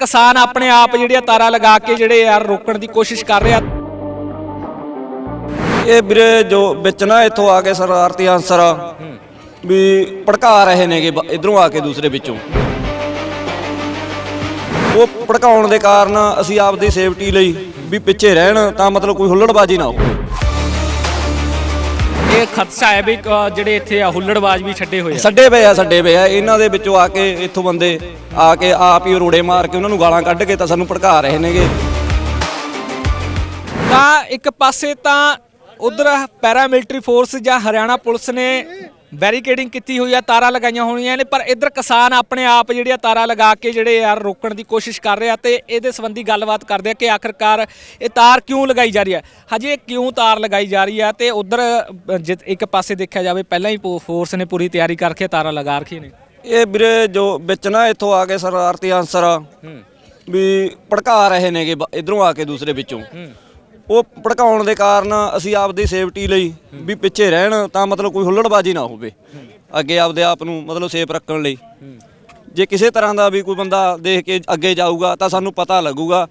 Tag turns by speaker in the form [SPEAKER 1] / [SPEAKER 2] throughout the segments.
[SPEAKER 1] ਕਿਸਾਨ ਆਪਣੇ ਆਪ ਜਿਹੜੀਆਂ ਤਾਰਾਂ ਲਗਾ ਕੇ ਜਿਹੜੇ ਯਾਰ ਰੋਕਣ ਦੀ ਕੋਸ਼ਿਸ਼ ਕਰ ਰਿਹਾ।
[SPEAKER 2] ਇਹ ਵੀਰੇ ਜੋ ਵਿੱਚ ਨਾ ਇੱਥੋਂ ਆ ਕੇ ਸ਼ਰਾਰਤੀ ਅਨਸਰ ਵੀ ਭੜਕਾ ਰਹੇ ਨੇਗੇ ਬ- ਇੱਧਰੋਂ ਆ ਕੇ ਦੂਸਰੇ ਵਿੱਚੋਂ। ਉਹ ਭੜਕਾਉਣ ਦੇ ਕਾਰਨ ਅਸੀਂ ਆਪਦੀ ਸੇਫਟੀ ਲਈ ਵੀ ਪਿੱਛੇ ਰਹਿਣ ਤਾਂ ਮਤਲਬ ਕੋਈ ਹੁੱਲੜਬਾਜੀ ਨਾ ਹੋਵੇ।
[SPEAKER 1] ਇਹ ਖਦਸ਼ਾ ਹੈ ਵੀ ਅ, ਜਿਹੜੇ ਇੱਥੇ ਆ ਹੁੱਲੜਬਾਜ਼ ਵੀ ਛੱਡੇ ਹੋਏ ਆ।
[SPEAKER 2] ਛੱਡੇ ਪਏ ਆ ਛੱਡੇ ਪਏ ਆ। ਇਹਨਾਂ ਦੇ ਵਿੱਚੋਂ ਆ ਕੇ ਇੱਥੋਂ ਬੰਦੇ ਆ ਕੇ ਆਪ ਹੀ ਰੋੜੇ ਮਾਰ ਕੇ ਉਹਨਾਂ ਨੂੰ ਗਾਲਾਂ ਕੱਢ ਕੇ ਤਾਂ ਸਾਨੂੰ ਭੜਕਾ ਰਹੇ ਨੇਗੇ।
[SPEAKER 1] ਤਾਂ ਇੱਕ ਪਾਸੇ ਤਾਂ ਉਧਰ ਪੈਰਾਮਿਲਟਰੀ ਫੋਰਸ ਜਾਂ ਹਰਿਆਣਾ ਪੁਲਿਸ ਨੇ ਬੈਰੀਕੇਡਿੰਗ ਕੀਤੀ ਹੋਈ ਆ ਤਾਰਾਂ ਲਗਾਈਆਂ ਹੋਈਆਂ ਨੇ ਪਰ ਇਧਰ ਕਿਸਾਨ ਆਪਣੇ ਆਪ ਜਿਹੜੀਆਂ ਤਾਰਾਂ ਲਗਾ ਕੇ ਜਿਹੜੇ ਯਾਰ ਰੋਕਣ ਦੀ ਕੋਸ਼ਿਸ਼ ਕਰ ਰਿਹਾ ਤੇ ਇਹਦੇ ਸੰਬੰਧੀ ਗੱਲਬਾਤ ਕਰਦੇ ਆ ਕਿ ਆਖਰਕਾਰ ਇਹ ਤਾਰ ਕਿਉਂ ਲਗਾਈ ਜਾ ਰਹੀ ਹੈ ਹਜੇ ਕਿਉਂ ਤਾਰ ਲਗਾਈ ਜਾ ਰਹੀ ਹੈ ਤੇ ਉਧਰ ਇੱਕ ਪਾਸੇ ਦੇਖਿਆ ਜਾਵੇ ਪਹਿਲਾਂ ਹੀ ਫੋਰਸ ਨੇ ਪੂਰੀ ਤਿਆਰੀ ਕਰਕੇ ਤਾਰਾਂ ਲਗਾ ਰੱਖੀ ਨੇ।
[SPEAKER 2] ਇਹ ਵੀਰੇ ਜੋ ਵਿੱਚ ਨਾ ਇੱਥੋਂ ਆ ਕੇ ਸ਼ਰਾਰਤੀ ਅਨਸਰ ਵੀ ਭੜਕਾ ਰਹੇ ਨੇਗੇ ਇੱਧਰੋਂ ਆ ਕੇ ਦੂਸਰੇ ਵਿੱਚੋਂ। ਉਹ ਭੜਕਾਉਣ ਦੇ ਕਾਰਨ ਅਸੀਂ ਆਪਦੀ ਸੇਫਟੀ ਲਈ ਵੀ ਪਿੱਛੇ ਰਹਿਣ ਤਾਂ ਮਤਲਬ ਕੋਈ ਹੁੱਲੜਬਾਜੀ ਨਾ ਹੋਵੇ। ਅੱਗੇ ਆਪਦੇ ਆਪ ਨੂੰ ਮਤਲਬ ਸੇਫ ਰੱਖਣ ਲਈ। ਜੇ ਕਿਸੇ ਤਰ੍ਹਾਂ ਦਾ ਵੀ ਕੋਈ ਬੰਦਾ ਦੇਖ ਕੇ ਅੱਗੇ ਜਾਊਗਾ ਤਾਂ ਸਾਨੂੰ ਪਤਾ ਲੱਗੂਗਾ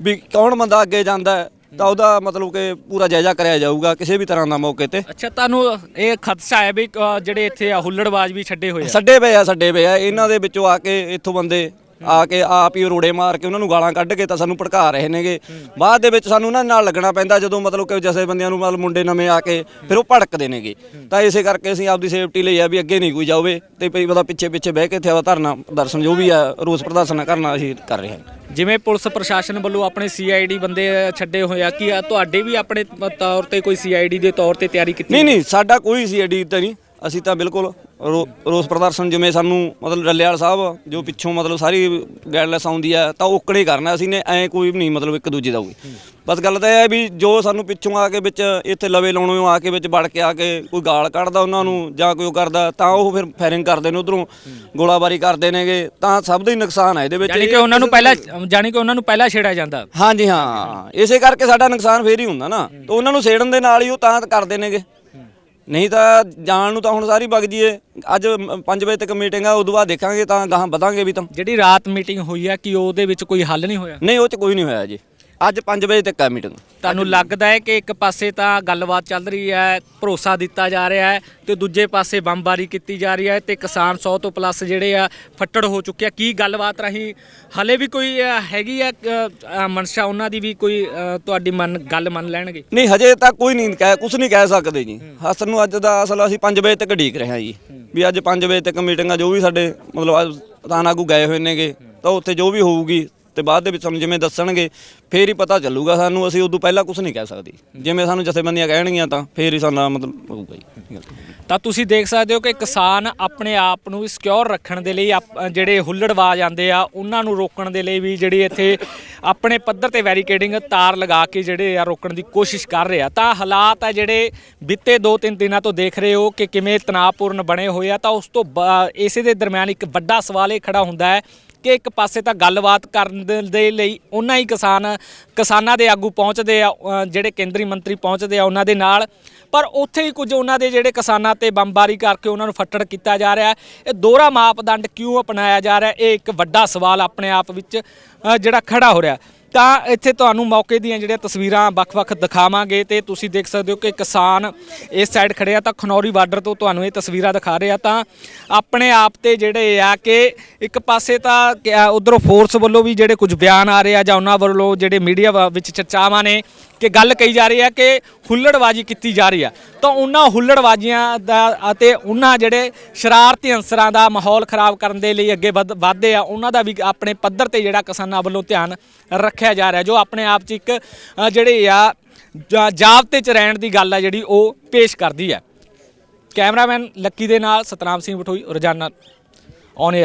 [SPEAKER 2] ਵੀ ਕੌਣ ਬੰਦਾ ਅੱਗੇ ਜਾਂਦਾ ਹੈ ਤਾਂ ਉਹਦਾ ਮਤਲਬ ਕਿ ਪੂਰਾ ਜਾਇਜ਼ਾ ਕਰਿਆ ਜਾਊਗਾ ਕਿਸੇ ਵੀ ਤਰ੍ਹਾਂ ਦਾ ਮੌਕੇ ਤੇ।
[SPEAKER 1] ਅੱਛਾ ਤੁਹਾਨੂੰ ਇਹ ਖਦਸ਼ਾ ਹੈ ਵੀ ਅ, ਜਿਹੜੇ ਇੱਥੇ ਆ ਹੁੱਲੜਬਾਜ਼ ਵੀ ਛੱਡੇ ਹੋਏ ਆ।
[SPEAKER 2] ਛੱਡੇ ਪਏ ਆ ਛੱਡੇ ਪਏ ਆ। ਇਹਨਾਂ ਦੇ ਵਿੱਚੋਂ ਆ ਕੇ ਇੱਥੋਂ ਬੰਦੇ ਆ ਕੇ ਆਪ ਹੀ ਰੋੜੇ ਮਾਰ ਕੇ ਉਹਨਾਂ ਨੂੰ ਗਾਲਾਂ ਕੱਢ ਕੇ ਤਾਂ ਸਾਨੂੰ ਭੜਕਾ ਰਹੇ ਨੇਗੇ। ਬਾਅਦ ਦੇ ਵਿੱਚ ਸਾਨੂੰ ਉਹਨਾਂ ਨਾਲ ਲੱਗਣਾ ਪੈਂਦਾ ਜਦੋਂ ਮਤਲਬ ਕਿ ਜਸੇ ਬੰਦਿਆਂ ਨੂੰ ਮਤਲਬ ਮੁੰਡੇ ਨਵੇਂ ਆ ਕੇ ਫਿਰ ਉਹ ਭੜਕਦੇ ਨੇਗੇ। ਤਾਂ ਇਸੇ ਕਰਕੇ ਅਸੀਂ ਆਪਦੀ ਸੇਫਟੀ ਲਈ ਆ ਵੀ ਅੱਗੇ ਨਹੀਂ ਕੋਈ ਜਾਵੇ ਤੇ ਭਈ ਪਤਾ ਪਿੱਛੇ ਪਿੱਛੇ ਬਹਿ ਕੇ ਇੱਥੇ ਆਪਦਾ ਧਰਨਾ ਦਰਸ਼ਨ ਜੋ ਵੀ ਆ ਰੋਸ ਪ੍ਰਦਰਸ਼ਨ ਕਰਨਾ ਅਸੀਂ ਕਰ ਰਹੇ ਹਾਂ।
[SPEAKER 1] ਜਿਵੇਂ ਪੁਲਿਸ ਪ੍ਰਸ਼ਾਸਨ ਵੱਲੋਂ ਆਪਣੇ ਸੀਆਈਡੀ ਬੰਦੇ ਛੱਡੇ ਹੋਏ ਆ ਕੀ ਤੁਹਾਡੇ ਵੀ ਆਪਣੇ ਤੌਰ ਤੇ ਕੋਈ ਸੀਆਈਡੀ ਦੇ ਤੌਰ ਤੇ ਤਿਆਰੀ ਕੀਤੀ
[SPEAKER 2] ਨਹੀਂ ਨਹੀਂ ਸਾਡਾ ਕੋਈ ਸੀਆਈਡੀ ਤਾਂ ਨਹੀਂ। ਅਸੀਂ ਤਾਂ ਬਿਲਕੁਲ ਰੋ- ਰੋਸ ਪ੍ਰਦਰਸ਼ਨ ਜਿਵੇਂ ਸਾਨੂੰ ਮਤਲਬ ਰੱਲੇਵਾਲ ਸਾਹਿਬ ਜੋ ਪਿੱਛੋਂ ਮਤਲਬ ਸਾਰੀ ਗਾਈਡਲਾਈਨਸ ਆਉਂਦੀ ਹੈ ਤਾਂ ਓਕੜੇ ਕਰਨਾ ਅਸੀਂ ਨੇ ਐ ਕੋਈ ਵੀ ਨਹੀਂ ਮਤਲਬ ਇੱਕ ਦੂਜੇ ਦਾ ਹੋਈ ਬਸ ਗੱਲ ਤਾਂ ਇਹ ਹੈ ਵੀ ਜੋ ਸਾਨੂੰ ਪਿੱਛੋਂ ਆ ਕੇ ਵਿੱਚ ਇੱਥੇ ਲਵੇ ਲਾਉਣੋਂ ਆ ਕੇ ਵਿੱਚ ਵੜ ਕੇ ਆ ਕੇ ਕੋਈ ਗਾਲ ਕੱਢਦਾ ਉਹਨਾਂ ਨੂੰ ਜਾਂ ਕੋਈ ਉਹ ਕਰਦਾ ਤਾਂ ਉਹ ਫਿਰ ਫਾਇਰਿੰਗ ਕਰਦੇ ਨੇ ਉਧਰੋਂ ਗੋਲਾਬਾਰੀ ਕਰਦੇ ਨੇਗੇ ਤਾਂ ਸਭ ਦਾ ਹੀ ਨੁਕਸਾਨ ਹੈ ਇਹਦੇ ਵਿੱਚ।
[SPEAKER 1] ਯਾਨੀ ਕਿ ਉਹਨਾਂ ਨੂੰ ਪਹਿਲਾਂ ਯਾਨੀ ਕਿ ਉਹਨਾਂ ਨੂੰ ਪਹਿਲਾਂ ਛੇੜਿਆ ਜਾਂਦਾ।
[SPEAKER 2] ਹਾਂਜੀ ਹਾਂ ਇਸੇ ਕਰਕੇ ਸਾਡਾ ਨੁਕਸਾਨ ਫੇਰ ਹੀ ਹੁੰਦਾ ਨਾ ਤਾਂ ਉਹਨਾਂ ਨੂੰ ਸੇੜਨ ਦੇ ਨਾਲ ਹੀ ਉਹ ਤਾਂ ਕਰਦੇ ਨੇਗੇ। ਨਹੀਂ ਤਾਂ ਜਾਣ ਨੂੰ ਤਾਂ ਹੁਣ ਸਾਰੀ ਵਗ ਜੀਏ। ਅੱਜ 5 ਵਜੇ ਤੱਕ ਮੀਟਿੰਗ ਆ ਉਦੋਂ ਬਾਅਦ ਦੇਖਾਂਗੇ ਤਾਂ ਗਾਹਾਂ ਵਧਾਂਗੇ ਵੀ ਤਾਂ।
[SPEAKER 1] ਜਿਹੜੀ ਰਾਤ ਮੀਟਿੰਗ ਹੋਈ ਆ ਕਿ ਉਹਦੇ ਵਿੱਚ ਕੋਈ ਹੱਲ ਨਹੀਂ ਹੋਇਆ?
[SPEAKER 2] ਨਹੀਂ ਉਹ ਚ ਕੋਈ ਨਹੀਂ ਹੋਇਆ ਜੀ। ਅੱਜ 5 ਵਜੇ ਤੱਕ ਆ ਮੀਟਿੰਗ।
[SPEAKER 1] ਤੁਹਾਨੂੰ ਲੱਗਦਾ ਹੈ ਕਿ ਇੱਕ ਪਾਸੇ ਤਾਂ ਗੱਲਬਾਤ ਚੱਲ ਰਹੀ ਹੈ ਭਰੋਸਾ ਦਿੱਤਾ ਜਾ ਰਿਹਾ ਹੈ ਤੇ ਦੂਜੇ ਪਾਸੇ ਬੰਬਾਰੀ ਕੀਤੀ ਜਾ ਰਹੀ ਹੈ ਤੇ ਕਿਸਾਨ 100 ਤੋਂ ਪਲੱਸ ਜਿਹੜੇ ਆ ਫੱਟੜ ਹੋ ਚੁੱਕੇ ਆ। ਕੀ ਗੱਲਬਾਤ ਰਹੀ? ਹਲੇ ਵੀ ਕੋਈ ਹੈਗੀ ਆ ਅ, ਮਨਸ਼ਾ ਉਹਨਾਂ ਦੀ ਵੀ ਕੋਈ ਤੁਹਾਡੀ ਮਨ ਗੱਲ ਮੰਨ ਲੈਣਗੇ?
[SPEAKER 2] ਨਹੀਂ ਹਜੇ ਤੱਕ ਕੋਈ ਨਹੀਂ ਕਹਿ ਕੁਝ ਨਹੀਂ ਕਹਿ ਸਕਦੇ ਜੀ। ਅਸਲ ਨੂੰ ਅੱਜ ਦਾ ਅਸਲ ਅਸੀਂ 5 ਵਜੇ ਤੱਕ ਢੀਕ ਰਹੇ ਹਾਂ ਜੀ। ਵੀ ਅੱਜ 5 ਵਜੇ ਤੱਕ ਮੀਟਿੰਗ ਆ ਜੋ ਵੀ ਸਾਡੇ ਮਤਲਬ ਪ੍ਰਧਾਨ ਆਗੂ ਗਏ ਹੋਏ ਨੇਗੇ ਤਾਂ ਉੱਥੇ ਜੋ ਵੀ ਹੋਊਗੀ ਤੇ ਬਾਅਦ ਦੇ ਵਿੱਚ ਸਾਨੂੰ ਜਿਵੇਂ ਦੱਸਣਗੇ, ਫੇਰ ਹੀ ਪਤਾ ਚੱਲੂਗਾ ਸਾਨੂੰ, ਅਸੀਂ ਉਦੋਂ ਪਹਿਲਾਂ ਕੁਝ ਨਹੀਂ ਕਹਿ ਸਕਦੇ। ਜਿਵੇਂ ਸਾਨੂੰ ਜਥੇਬੰਦੀਆਂ ਕਹਿਣਗੀਆਂ ਤਾਂ ਫੇਰ ਹੀ ਸਾਡਾ ਮਤਲਬ ਹੋਊਗਾ ਜੀ
[SPEAKER 1] ਤਾਂ ਤੁਸੀਂ ਦੇਖ ਸਕਦੇ ਹੋ ਕਿ ਕਿਸਾਨ ਆਪਣੇ ਆਪ ਨੂੰ ਸਿਕਿਉਰ ਰੱਖਣ ਦੇ ਲਈ ਆਪ- ਜਿਹੜੇ ਹੁੱਲੜਵਾਜ਼ ਆਂਦੇ ਆ, ਉਹਨਾਂ ਨੂੰ ਰੋਕਣ ਦੇ ਲਈ ਵੀ ਜਿਹੜੀ ਇੱਥੇ ਆਪਣੇ ਪੱਧਰ ਤੇ ਵੈਰੀਕੇਡਿੰਗ ਤਾਰ ਲਗਾ ਕੇ ਜਿਹੜੇ ਆ ਰੋਕਣ ਦੀ ਕੋਸ਼ਿਸ਼ ਕਰ ਰਹੇ ਆ। ਤਾਂ ਹਾਲਾਤ ਆ ਜਿਹੜੇ ਬੀਤੇ 2-3 ਦਿਨਾਂ ਤੋਂ ਦੇਖ ਰਹੇ ਹੋ ਕਿ ਕਿਵੇਂ ਤਣਾਅਪੂਰਨ ਬਣੇ ਹੋਏ ਆ, ਤਾਂ ਉਸ ਤੋਂ ਬਾ- ਇਸੇ ਦੇ ਦਰਮਿਆਨ ਇੱਕ ਵੱਡਾ ਸਵਾਲ ਇਹ ਖੜਾ ਹੁੰਦਾ ਹੈ ਕਿ ਇੱਕ ਪਾਸੇ ਤਾਂ ਗੱਲਬਾਤ ਕਰਨ ਦੇ- ਲਈ ਉਹਨਾਂ ਹੀ ਕਿਸਾਨ, ਕਿਸਾਨਾਂ ਦੇ ਆਗੂ ਪਹੁੰਚਦੇ ਆ ਜਿਹੜੇ ਕੇਂਦਰੀ ਮੰਤਰੀ ਪਹੁੰਚਦੇ ਆ ਉਹਨਾਂ ਦੇ ਨਾਲ। ਪਰ ਉੱਥੇ ਹੀ ਕੁਝ ਉਹਨਾਂ ਦੇ ਜਿਹੜੇ ਕਿਸਾਨਾਂ ਤੇ ਬੰਬਾਰੀ ਕਰਕੇ ਉਹਨਾਂ ਨੂੰ ਫੱਟੜ ਕੀਤਾ ਜਾ ਰਿਹਾ। ਇਹ ਦੋਹਰਾ ਮਾਪਦੰਡ ਕਿਉਂ ਅਪਣਾਇਆ ਜਾ ਰਿਹਾ? ਇਹ ਇੱਕ ਵੱਡਾ ਸਵਾਲ ਆਪਣੇ ਆਪ ਵਿੱਚ ਜਿਹੜਾ ਖੜਾ ਹੋ ਰਿਹਾ। ਤਾਂ ਇੱਥੇ ਤੁਹਾਨੂੰ ਮੌਕੇ ਦੀਆਂ ਜਿਹੜੀਆਂ ਤਸਵੀਰਾਂ ਵੱਖ-ਵੱਖ ਦਿਖਾਵਾਂਗੇ ਤੇ ਤੁਸੀਂ ਦੇਖ ਸਕਦੇ ਹੋ ਕਿ ਕਿਸਾਨ ਇਸ ਸਾਈਡ ਖੜੇ ਆ ਤਾਂ ਖਨੌਰੀ ਬਾਰਡਰ ਤੋਂ ਤੁਹਾਨੂੰ ਇਹ ਤਸਵੀਰਾਂ ਦਿਖਾ ਰਹੇ ਆ ਤਾਂ ਆਪਣੇ ਆਪ ਤੇ ਜਿਹੜੇ ਆ ਕਿ ਇੱਕ ਪਾਸੇ ਤਾਂ ਉਧਰੋਂ ਫੋਰਸ ਵੱਲੋਂ ਵੀ ਜਿਹੜੇ ਕੁਝ ਬਿਆਨ ਆ ਰਹੇ ਆ ਜਾਂ ਉਹਨਾਂ ਵੱਲੋਂ ਜਿਹੜੇ ਮੀਡੀਆ ਵਿੱਚ ਚਰਚਾਵਾਂ ਨੇ ਕਿ ਗੱਲ ਕਹੀ ਜਾ ਰਹੀ ਹੈ ਕਿ ਹੁੱਲੜਬਾਜੀ ਕੀਤੀ ਜਾ ਰਹੀ ਹੈ। ਤਾਂ ਉਹਨਾਂ ਹੁੱਲੜਬਾਜ਼ੀਆਂ ਦਾ ਅਤੇ ਉਹਨਾਂ ਜਿਹੜੇ ਸ਼ਰਾਰਤੀ ਅੰਸਰਾਂ ਦਾ ਮਾਹੌਲ ਖਰਾਬ ਕਰਨ ਦੇ ਲਈ ਅੱਗੇ ਵਧ- ਵਧਦੇ ਆ, ਉਹਨਾਂ ਦਾ ਵੀ ਆਪਣੇ ਪੱਧਰ ਤੇ ਜਿਹੜਾ ਕਿਸਾਨਾਂ ਵੱਲੋਂ ਧਿਆਨ ਰੱਖਿਆ ਜਾ ਰਿਹਾ, ਜੋ ਆਪਣੇ ਆਪ 'ਚ ਇੱਕ ਜਿਹੜੇ ਆ, ਜਾ- ਜਾਬਤੇ 'ਚ ਰਹਿਣ ਦੀ ਗੱਲ ਆ ਜਿਹੜੀ ਉਹ ਪੇਸ਼ ਕਰਦੀ ਹੈ। ਕੈਮਰਾਮੈਨ ਲੱਕੀ ਦੇ ਨਾਲ ਸਤਨਾਮ ਸਿੰਘ ਬਠੋਈ, ਰੋਜ਼ਾਨਾ ਔਨ 에ਅਰ